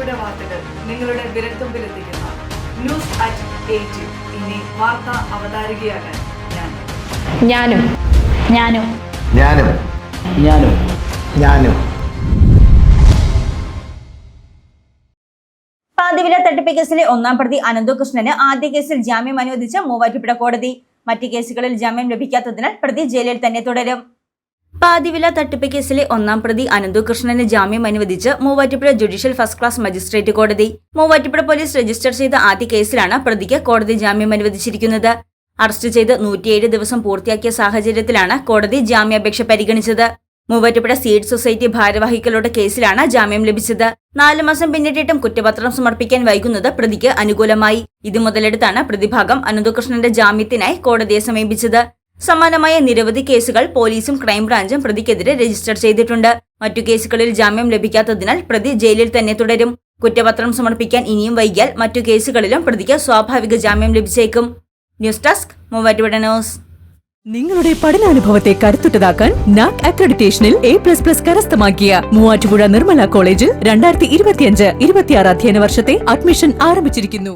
നിങ്ങളുടെ വിരൽത്തുമ്പിലെത്തിക്കുന്ന news at eight ഇനി വാർത്ത അവതാരികയാകാൻ ഞാൻ. ഞാനും. ഞാനും. ഞാനും. ഞാനും. ഞാനും. പാതിവില തട്ടിപ്പ് കേസിലെ ഒന്നാം പ്രതി അനന്തകൃഷ്ണന് ആദ്യ കേസിൽ ജാമ്യം അനുവദിച്ച മൂവാറ്റുപുഴ കോടതി. മറ്റ് കേസുകളിൽ ജാമ്യം ലഭിക്കാത്തതിനാൽ പ്രതി ജയിലിൽ തന്നെ തുടരും. പാതിവില തട്ടിപ്പ് കേസിലെ ഒന്നാം പ്രതി അനന്തകൃഷ്ണന് ജാമ്യം അനുവദിച്ച് Muvattupuzha judicial first class magistrate കോടതി. മൂവാറ്റുപുഴ പോലീസ് രജിസ്റ്റർ ചെയ്ത ആദ്യ കേസിലാണ് പ്രതിക്ക് കോടതി ജാമ്യം അനുവദിച്ചിരിക്കുന്നത്. അറസ്റ്റ് ചെയ്ത് നൂറ്റിയേഴ് ദിവസം പൂർത്തിയാക്കിയ സാഹചര്യത്തിലാണ് കോടതി ജാമ്യാപേക്ഷ പരിഗണിച്ചത്. മൂവാറ്റുപുഴ സീഡ് സൊസൈറ്റി ഭാരവാഹികളുടെ കേസിലാണ് ജാമ്യം ലഭിച്ചത്. നാലു മാസം പിന്നിട്ടിട്ടും കുറ്റപത്രം സമർപ്പിക്കാൻ വൈകുന്നത് പ്രതിക്ക് അനുകൂലമായി. ഇത് മുതലെടുത്താണ് പ്രതിഭാഗം അനന്തകൃഷ്ണന്റെ ജാമ്യത്തിനായി കോടതിയെ സമീപിച്ചത്. സമാനമായ നിരവധി കേസുകൾ പോലീസും ക്രൈംബ്രാഞ്ചും പ്രതിക്കെതിരെ രജിസ്റ്റർ ചെയ്തിട്ടുണ്ട്. മറ്റു കേസുകളിൽ ജാമ്യം ലഭിക്കാത്തതിനാൽ പ്രതി ജയിലിൽ തന്നെ തുടരും. കുറ്റപത്രം സമർപ്പിക്കാൻ ഇനിയും വൈകിയാൽ മറ്റു കേസുകളിലും പ്രതിക്ക് സ്വാഭാവിക ജാമ്യം ലഭിച്ചേക്കും. News desk Muvattupuzha news. നിങ്ങളുടെ പഠനാനുഭവത്തെ കരുത്തുറ്റതാക്കാൻ നാക് അക്രഡിറ്റേഷനിൽ എ പ്ലസ് പ്ലസ് കരസ്ഥമാക്കിയ മൂവാറ്റുപുഴ നിർമ്മല കോളേജിൽ രണ്ടായിരത്തി ഇരുപത്തിയഞ്ച് ഇരുപത്തിയാറ് അധ്യയന വർഷത്തെ അഡ്മിഷൻ ആരംഭിച്ചിരിക്കുന്നു.